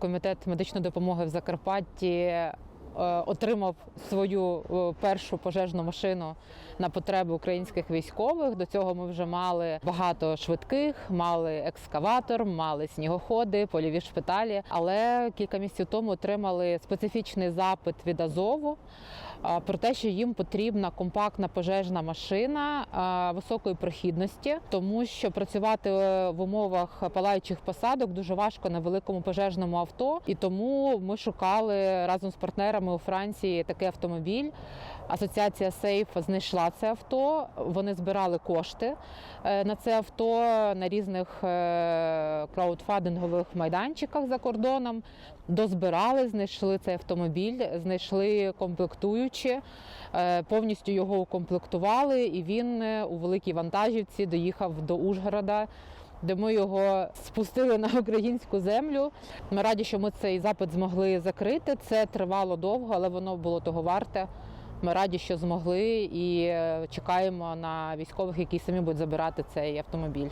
Комітет медичної допомоги в Закарпатті отримав свою е, першу пожежну машину на потреби українських військових. До цього ми вже мали багато швидких, мали екскаватор, мали снігоходи, польові шпиталі. Але кілька місяців тому отримали специфічний запит від Азову про те, що їм потрібна компактна пожежна машина високої прохідності, тому що працювати е, в умовах палаючих посадок дуже важко на великому пожежному авто, і тому ми шукали разом з партнерами у Франції такий автомобіль. Асоціація Сейф знайшла це авто. Вони збирали кошти е, на це авто на різних е, краудфандингових майданчиках за кордоном. Дозбирали, знайшли цей автомобіль, знайшли комплектуючі, е, повністю його укомплектували, і він у великій вантажівці доїхав до Ужгорода. Де ми його спустили на українську землю. Ми раді, що ми цей запит змогли закрити. Це тривало довго, але воно було того варте. Ми раді, що змогли, і е, чекаємо на військових, які самі будуть забирати цей автомобіль.